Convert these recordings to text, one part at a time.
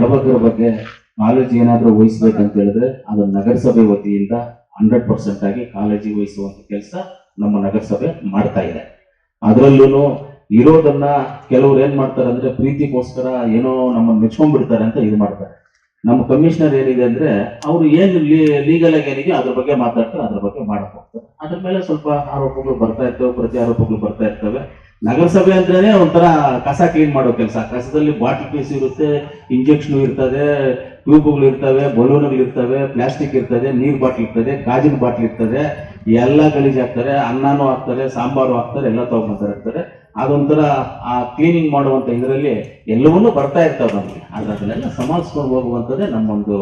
ಬಡಬಗ್ಗರ ಬಗ್ಗೆ ಕಾಳಜಿ ಏನಾದ್ರೂ ವಹಿಸ್ಬೇಕಂತ ಹೇಳಿದ್ರೆ ಅದು ನಗರಸಭೆ ವತಿಯಿಂದ ಹಂಡ್ರೆಡ್ ಪರ್ಸೆಂಟ್ ಆಗಿ ಕಾಳಜಿ ವಹಿಸುವಂತ ಕೆಲಸ ನಮ್ಮ ನಗರಸಭೆ ಮಾಡ್ತಾ ಇದೆ. ಅದರಲ್ಲೂ ಇರೋದನ್ನ ಕೆಲವ್ರು ಏನ್ ಮಾಡ್ತಾರೆ ಅಂದ್ರೆ ಪ್ರೀತಿಗೋಸ್ಕರ ಏನೋ ನಮ್ಮನ್ನ ಮೆಚ್ಕೊಂಡ್ಬಿಡ್ತಾರೆ ಅಂತ ಇದು ಮಾಡ್ತಾರೆ. ನಮ್ಮ ಕಮಿಷನರ್ ಏನಿದೆ ಅಂದ್ರೆ ಅವ್ರು ಏನು ಲೀಗಲ್ ಆಗಿ ಏನಿದೆ ಅದ್ರ ಬಗ್ಗೆ ಮಾತಾಡ್ತಾರೆ, ಅದ್ರ ಬಗ್ಗೆ ಮಾಡಕ್ ಹೋಗ್ತಾರೆ. ಅದ್ರ ಮೇಲೆ ಸ್ವಲ್ಪ ಆರೋಪಗಳು ಬರ್ತಾ ಇರ್ತವೆ ಪ್ರತಿ ಆರೋಪಗಳು ಬರ್ತಾ ಇರ್ತವೆ. ನಗರಸಭೆ ಅಂದ್ರೇನೆ ಒಂಥರ ಕಸ ಕ್ಲೀನ್ ಮಾಡೋ ಕೆಲಸ. ಕಸದಲ್ಲಿ ಬಾಟಲ್ ಪೀಸ್ ಇರುತ್ತೆ ಇಂಜೆಕ್ಷನ್ ಇರ್ತದೆ ಟ್ಯೂಬ್ಗಳು ಇರ್ತವೆ ಬಲೂನ್ಗಳು ಇರ್ತವೆ ಪ್ಲಾಸ್ಟಿಕ್ ಇರ್ತದೆ, ನೀರ್ ಬಾಟ್ಲ್ ಇರ್ತದೆ, ಗಾಜಿನ ಬಾಟ್ಲ್ ಇರ್ತದೆ. ಎಲ್ಲ ಗಲೀಜ್ ಹಾಕ್ತಾರೆ ಅನ್ನನೂ ಹಾಕ್ತಾರೆ ಸಾಂಬಾರು ಹಾಕ್ತಾರೆ ಎಲ್ಲ ತಗೊಂಡ್ಬರ್ತಾರೆ ಇರ್ತಾರೆ ಅದೊಂಥರ ಆ ಕ್ಲೀನಿಂಗ್ ಮಾಡುವಂತ ಇದರಲ್ಲಿ ಎಲ್ಲವನ್ನೂ ಬರ್ತಾ ಇರ್ತಾವೆ ನಮಗೆ. ಆದ್ರೆ ಅದನ್ನೆಲ್ಲ ಸಮಾಲಿಸ್ಕೊಂಡು ಹೋಗುವಂಥದ್ದೇ ನಮ್ಮೊಂದು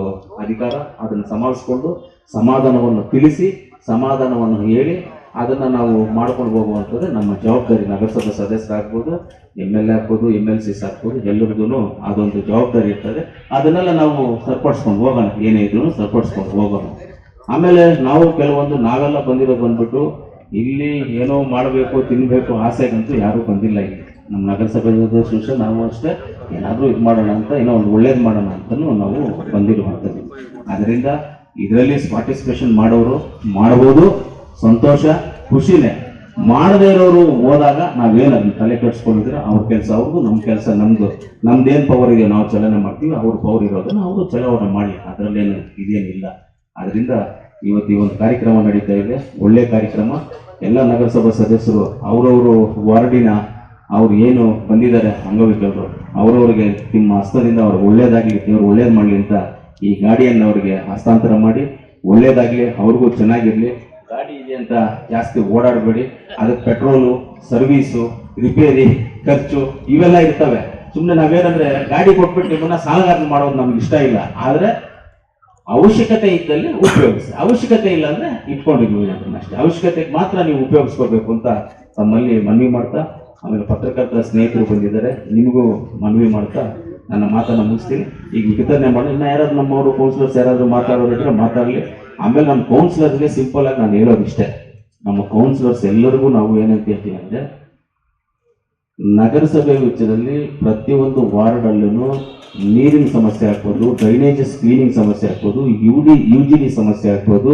ಅಧಿಕಾರ. ಅದನ್ನು ಸಮಾಲಿಸ್ಕೊಂಡು ಸಮಾಧಾನವನ್ನು ತಿಳಿಸಿ, ಸಮಾಧಾನವನ್ನು ಹೇಳಿ ಅದನ್ನ ನಾವು ಮಾಡ್ಕೊಂಡು ಹೋಗುವಂಥದ್ದು ನಮ್ಮ ಜವಾಬ್ದಾರಿ ನಗರಸಭಾ ಸದಸ್ಯರಾಗ್ಬೋದು ಎಂ ಎಲ್ ಎ ಆಗ್ಬೋದು ಎಂ ಎಲ್ ಸಿಸ್ ಆಗ್ಬೋದು ಎಲ್ಲರಿಗೂ ಅದೊಂದು ಜವಾಬ್ದಾರಿ ಇರ್ತದೆ. ಅದನ್ನೆಲ್ಲ ನಾವು ಸರಿಪಡಿಸ್ಕೊಂಡು ಹೋಗೋಣ, ಏನೇ ಇದ್ರು ಸರಿಪಡಿಸ್ಕೊಂಡು ಹೋಗೋಣ. ಆಮೇಲೆ ನಾವು ಕೆಲವೊಂದು ನಾವೆಲ್ಲ ಬಂದಿರೋದು ಬಂದ್ಬಿಟ್ಟು ಇಲ್ಲಿ ಏನೋ ಮಾಡಬೇಕು ತಿನ್ನಬೇಕು ಆಸೆಗಂತೂ ಯಾರೂ ಬಂದಿಲ್ಲ ಇಲ್ಲಿ. ನಮ್ಮ ನಗರಸಭೆ ಸದಸ್ಯ ನಾವು ಅಷ್ಟೇ, ಏನಾದರೂ ಇದು ಮಾಡೋಣ ಅಂತ, ಏನೋ ಒಂದು ಒಳ್ಳೇದು ಮಾಡೋಣ ಅಂತಲೂ ನಾವು ಬಂದಿರುವಂಥದ್ದು. ಅದರಿಂದ ಇದರಲ್ಲಿ ಪಾರ್ಟಿಸಿಪೇಷನ್ ಮಾಡೋರು ಮಾಡ್ಬೋದು. ಸಂತೋಷ, ಖುಷಿನೇ. ಮಾಡದೇ ಇರೋರು ಹೋದಾಗ ನಾವೇನು ಅದನ್ನ ತಲೆ ಕೆಡಿಸ್ಕೊಂಡಿದ್ರೆ ಅವ್ರ ಕೆಲಸ ಅವ್ರದ್ದು ನಮ್ಮ ಕೆಲಸ ನಮ್ದು. ನಮ್ದೇನು ಪವರ್ ನಾವು ಚಲನೆ ಮಾಡ್ತೀವಿ, ಅವ್ರ ಪವರ್ ಇರೋದನ್ನ ಅವರು ಚಲಾವಣೆ ಮಾಡಿ. ಅದರಲ್ಲೇನು ಇದೇನಿಲ್ಲ. ಅದರಿಂದ ಇವತ್ತು ಈ ಒಂದು ಕಾರ್ಯಕ್ರಮ ನಡೀತಾ ಇದೆ. ಒಳ್ಳೆ ಕಾರ್ಯಕ್ರಮ. ಎಲ್ಲ ನಗರಸಭಾ ಸದಸ್ಯರು, ಅವರವರು ವಾರ್ಡಿನ ಅವ್ರು ಏನು ಬಂದಿದ್ದಾರೆ ಅಂಗವಿಕಲರು, ಅವರವ್ರಿಗೆ ನಿಮ್ಮ ಹಸ್ತದಿಂದ ಅವ್ರಿಗೆ ಒಳ್ಳೇದಾಗಲಿ ನೀವು ಒಳ್ಳೇದು ಮಾಡಲಿ ಅಂತ ಈ ಗಾಡಿಯನ್ನು ಅವರಿಗೆ ಹಸ್ತಾಂತರ ಮಾಡಿ, ಒಳ್ಳೇದಾಗಲಿ, ಅವ್ರಿಗೂ ಚೆನ್ನಾಗಿರ್ಲಿ. ಗಾಡಿ ಇದೆ ಅಂತ ಜಾಸ್ತಿ ಓಡಾಡಬೇಡಿ. ಅದಕ್ಕೆ ಪೆಟ್ರೋಲು, ಸರ್ವೀಸು, ರಿಪೇರಿ, ಖರ್ಚು ಇವೆಲ್ಲ ಇರ್ತವೆ. ಸುಮ್ಮನೆ ನಾವೇನಂದ್ರೆ ಗಾಡಿ ಕೊಟ್ಬಿಟ್ಟು ನಿಮ್ಮನ್ನ ಸಾಲಗಾರ ಮಾಡೋದು ನಮ್ಗೆ ಇಷ್ಟ ಇಲ್ಲ. ಆದ್ರೆ ಅವಶ್ಯಕತೆ ಇದ್ದಲ್ಲಿ ಉಪಯೋಗಿಸಿ. ಅವಶ್ಯಕತೆ ಇಲ್ಲ ಅಂದ್ರೆ ಇಟ್ಕೊಂಡಿದ್ವಿ ಅಷ್ಟೇ. ಅವಶ್ಯಕತೆಗೆ ಮಾತ್ರ ನೀವು ಉಪಯೋಗಿಸ್ಕೋಬೇಕು ಅಂತ ತಮ್ಮಲ್ಲಿ ಮನವಿ ಮಾಡ್ತಾ, ಆಮೇಲೆ ಪತ್ರಕರ್ತರ ಸ್ನೇಹಿತರು ಬಂದಿದ್ದಾರೆ, ನಿಮಗೂ ಮನವಿ ಮಾಡ್ತಾ ನನ್ನ ಮಾತನ್ನ ಮುಗಿಸ್ತೀನಿ. ಈಗ ವಿತರಣೆ ಮಾಡಿ ಇನ್ನ ಯಾರಾದ್ರೂ ನಮ್ಮವರು ಕೌನ್ಸಿಲರ್ಸ್ ಯಾರಾದ್ರೂ ಮಾತಾಡೋರಿದ್ರೆ ಮಾತಾಡಲಿ. ಆಮೇಲೆ ನಮ್ಮ ಕೌನ್ಸಿಲರ್ಗೆ ಸಿಂಪಲ್ ಆಗಿ ನಾನು ಹೇಳೋದು ಇಷ್ಟೇ. ನಮ್ಮ ಕೌನ್ಸಿಲರ್ಸ್ ಎಲ್ಲರಿಗೂ ನಾವು ಏನಂತ ಹೇಳ್ತೀವಿ ಅಂದ್ರೆ, ನಗರಸಭೆ ವೆಚ್ಚದಲ್ಲಿ ಪ್ರತಿಯೊಂದು ವಾರ್ಡಲ್ಲೂ ನೀರಿನ ಸಮಸ್ಯೆ ಆಗ್ಬೋದು ಡ್ರೈನೇಜಸ್ ಕ್ಲೀನಿಂಗ್ ಸಮಸ್ಯೆ ಆಗ್ಬೋದು U D U G D ಸಮಸ್ಯೆ ಆಗ್ಬೋದು,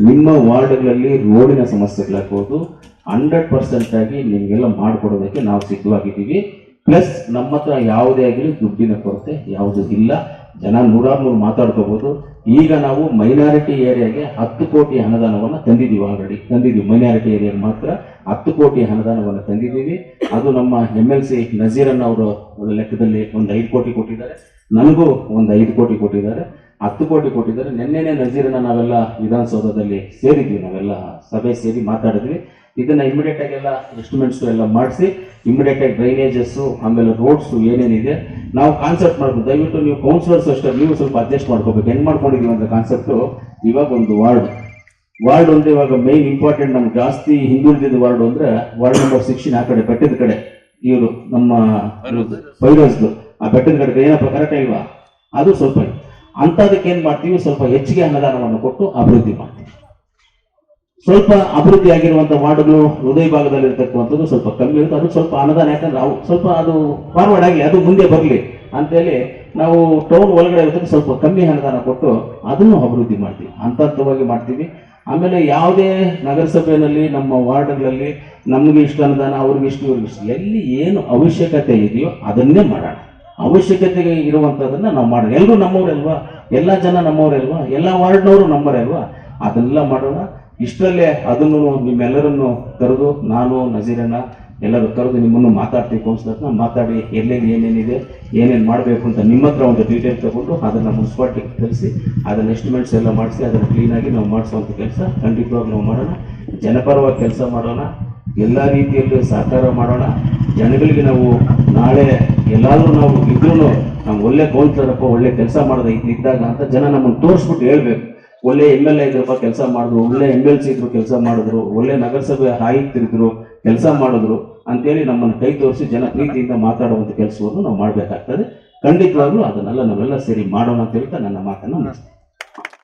ನಿಮ್ಮ ವಾರ್ಡ್ಗಳಲ್ಲಿ ರೋಡಿನ ಸಮಸ್ಯೆಗಳಾಗ್ಬೋದು ಹಂಡ್ರೆಡ್ ಪರ್ಸೆಂಟ್ ಆಗಿ ನಿಮಗೆಲ್ಲ ಮಾಡಿಕೊಡೋದಕ್ಕೆ ನಾವು ಸಿದ್ಧವಾಗಿದ್ದೀವಿ. ಪ್ಲಸ್ ನಮ್ಮ ಹತ್ರ ಯಾವುದೇ ಆಗಲಿ ದುಡ್ಡಿನ ಕೊರತೆ ಯಾವುದು ಇಲ್ಲ. ಜನ ನೂರಾರು ನೂರು ಮಾತಾಡ್ಕೋಬಹುದು ಈಗ ನಾವು ಮೈನಾರಿಟಿ ಏರಿಯಾಗೆ ಹತ್ತು ಕೋಟಿ ಅನುದಾನವನ್ನು ತಂದಿದ್ದೀವಿ ಆಲ್ರೆಡಿ ತಂದಿದ್ದೀವಿ. ಮೈನಾರಿಟಿ ಏರಿಯಾಗೆ ಮಾತ್ರ ಹತ್ತು ಕೋಟಿ ಅನುದಾನವನ್ನು ತಂದಿದ್ದೀವಿ. ಅದು ನಮ್ಮ ಎಂ ಎಲ್ ಸಿ ನಜೀರನ್ ಅವರು ಲೆಕ್ಕದಲ್ಲಿ ಒಂದು ಐದು ಕೋಟಿ ಕೊಟ್ಟಿದ್ದಾರೆ. ನನಗೂ ಒಂದು ಐದು ಕೋಟಿ ಕೊಟ್ಟಿದ್ದಾರೆ. ಹತ್ತು ಕೋಟಿ ಕೊಟ್ಟಿದ್ದಾರೆ. ನಿನ್ನೆನೆ ನಜೀರನ್ನ ನಾವೆಲ್ಲ ವಿಧಾನಸೌಧದಲ್ಲಿ ಸೇರಿದ್ವಿ. ನಾವೆಲ್ಲ ಸಭೆ ಸೇರಿ ಮಾತಾಡಿದ್ವಿ. ಇದನ್ನ ಇಮಿಡಿಯೇಟ್ ಆಗಿ ಎಲ್ಲ ಇನ್ಸ್ಟ್ರೂಮೆಂಟ್ಸ್ ಎಲ್ಲ ಮಾಡಿಸಿ ಇಮಿಡಿಯೇಟ್ ಆಗಿ ಡ್ರೈನೇಜಸ್ ಆಮೇಲೆ ರೋಡ್ಸ್ ಏನೇನಿದೆ ನಾವು ಕಾನ್ಸೆಪ್ಟ್ ಮಾಡ್ಬೋದು ದಯವಿಟ್ಟು ನೀವು ಕೌನ್ಸಿಲರ್ಸ್ ಅಷ್ಟೇ ನೀವು ಸ್ವಲ್ಪ ಅಡ್ಜಸ್ಟ್ ಮಾಡ್ಕೋಬೇಕು. ಹೆಂಗ್ ಮಾಡ್ಕೊಂಡಿದ್ದೀವಿ ಅಂತ ಕಾನ್ಸೆಪ್ಟ್ ಇವಾಗ ಒಂದು ವಾರ್ಡ್ ವಾರ್ಡ್ ಅಂದ್ರೆ ಇವಾಗ ಮೈನ್ ಇಂಪಾರ್ಟೆಂಟ್ ನಮ್ಗೆ ಜಾಸ್ತಿ ಹಿಂದುಳಿದಿದ್ದ ವಾರ್ಡ್ ಅಂದ್ರೆ ವಾರ್ಡ್ ನಂಬರ್ ಸಿಕ್ಸ್ಟೀನ್ ಆ ಕಡೆ ಬೆಟ್ಟದ ಕಡೆ. ಇವರು ನಮ್ಮ ಫೈರೋಸ್ದು ಆ ಬೆಟ್ಟದ ಕಡೆ ಏನಪ್ಪ ಕರೆಕ್ಟ್ ಇಲ್ವಾ ಅದು ಸ್ವಲ್ಪ. ಅಂಥದಕ್ಕೆ ಏನ್ ಮಾಡ್ತೀವಿ? ಸ್ವಲ್ಪ ಹೆಚ್ಚಿಗೆ ಅನುದಾನವನ್ನು ಕೊಟ್ಟು ಅಭಿವೃದ್ಧಿ ಮಾಡ್ತೀವಿ. ಸ್ವಲ್ಪ ಅಭಿವೃದ್ಧಿ ಆಗಿರುವಂತ ವಾರ್ಡ್ಗಳು ಹೃದಯ ಭಾಗದಲ್ಲಿ ಇರ್ತಕ್ಕಂಥದ್ದು ಸ್ವಲ್ಪ ಕಮ್ಮಿ ಇರುತ್ತೆ. ಅದು ಸ್ವಲ್ಪ ಅನುದಾನ ಯಾಕಂದ್ರೆ ನಾವು ಸ್ವಲ್ಪ ಅದು ಫಾರ್ವರ್ಡ್ ಆಗಲಿ ಅದು ಮುಂದೆ ಬರಲಿ ಅಂತೇಳಿ ನಾವು ಟೌನ್ ಒಳಗಡೆ ಇರೋದಕ್ಕೆ ಸ್ವಲ್ಪ ಕಮ್ಮಿ ಅನುದಾನ ಕೊಟ್ಟು ಅದನ್ನು ಅಭಿವೃದ್ಧಿ ಮಾಡ್ತೀವಿ. ಹಂತ ಹಂತವಾಗಿ ಮಾಡ್ತೀವಿ. ಆಮೇಲೆ ಯಾವುದೇ ನಗರಸಭೆಯಲ್ಲಿ, ನಮ್ಮ ವಾರ್ಡ್ಗಳಲ್ಲಿ ನಮಗೆ ಇಷ್ಟು ಅನುದಾನ, ಅವ್ರಿಗೆ ಇಷ್ಟು, ಇವ್ರಿಗೆ ಇಷ್ಟು, ಎಲ್ಲಿ ಏನು ಅವಶ್ಯಕತೆ ಇದೆಯೋ ಅದನ್ನೇ ಮಾಡೋಣ. ಅವಶ್ಯಕತೆಗೆ ಇರುವಂಥದ್ದನ್ನು ನಾವು ಮಾಡೋಣ. ಎಲ್ಲರೂ ನಮ್ಮವರಲ್ವಾ ಎಲ್ಲ ಜನ ನಮ್ಮವರಲ್ವಾ ಎಲ್ಲ ವಾರ್ಡ್ನವರು ನಮ್ಮವರೇ ಅಲ್ವಾ? ಅದನ್ನೆಲ್ಲ ಮಾಡೋಣ. ಇಷ್ಟರಲ್ಲೇ ಅದನ್ನು ನಿಮ್ಮೆಲ್ಲರನ್ನು ಕರೆದು ನಾನು ನಜೀರನ್ನ ಎಲ್ಲರೂ ಕರೆದು ನಿಮ್ಮನ್ನು ಮಾತಾಡ್ತೀವಿ ಕೌನ್ಸಿಲರ್ನ. ಮಾತಾಡಿ, ಎಲ್ಲೆಲ್ಲಿ ಏನೇನಿದೆ, ಏನೇನು ಮಾಡಬೇಕು ಅಂತ ನಿಮ್ಮ ಹತ್ರ ಒಂದು ಡೀಟೇಲ್ ತಗೊಂಡು ಅದನ್ನು ಮುನ್ಸಿಪಾಲ್ಟಿಗೆ ಕಳಿಸಿ ಅದನ್ನ ಎಸ್ಟಿಮೇಟ್ಸ್ ಎಲ್ಲ ಮಾಡಿಸಿ, ಅದನ್ನು ಕ್ಲೀನಾಗಿ ನಾವು ಮಾಡಿಸುವಂಥ ಕೆಲಸ ಖಂಡಿತವಾಗಿ ನಾವು ಮಾಡೋಣ. ಜನಪರವಾಗಿ ಕೆಲಸ ಮಾಡೋಣ. ಎಲ್ಲ ರೀತಿಯಲ್ಲೂ ಸಹಕಾರ ಮಾಡೋಣ. ಜನಗಳಿಗೆ ನಾವು ನಾಳೆ ಎಲ್ಲಾದರೂ ನಾವು ಇದ್ರೂ ನಾವು ಒಳ್ಳೆ ಕೌನ್ಸಿಲರಪ್ಪ, ಒಳ್ಳೆ ಕೆಲಸ ಮಾಡೋದು ಇದ್ದಾಗ ಅಂತ ಜನ ನಮ್ಮನ್ನು ತೋರಿಸ್ಬಿಟ್ಟು ಹೇಳ್ಬೇಕು. ಒಳ್ಳೆ ಎಂ ಎಲ್ ಎ ಕೆಲಸ ಮಾಡಿದ್ರು, ಒಳ್ಳೆ ಎಂ ಎಲ್ ಸಿ ಇದ್ರು ಕೆಲಸ ಮಾಡಿದ್ರು, ಒಳ್ಳೆ ನಗರಸಭೆ ಆಯುಕ್ತರಿದ್ರು ಕೆಲಸ ಮಾಡಿದ್ರು ಅಂತೇಳಿ ನಮ್ಮನ್ನು ಕೈ ತೋರಿಸಿ ಜನ ಪ್ರೀತಿಯಿಂದ ಮಾತಾಡುವಂಥ ಕೆಲಸವನ್ನು ನಾವು ಮಾಡಬೇಕಾಗ್ತದೆ. ಖಂಡಿತವಾಗ್ಲೂ ಅದನ್ನೆಲ್ಲ ನಾವೆಲ್ಲ ಸೇರಿ ಮಾಡೋಣ ಅಂತ ಹೇಳ್ತಾ ನನ್ನ ಮಾತನ್ನು ಮುಗಿಸ್ತೀನಿ.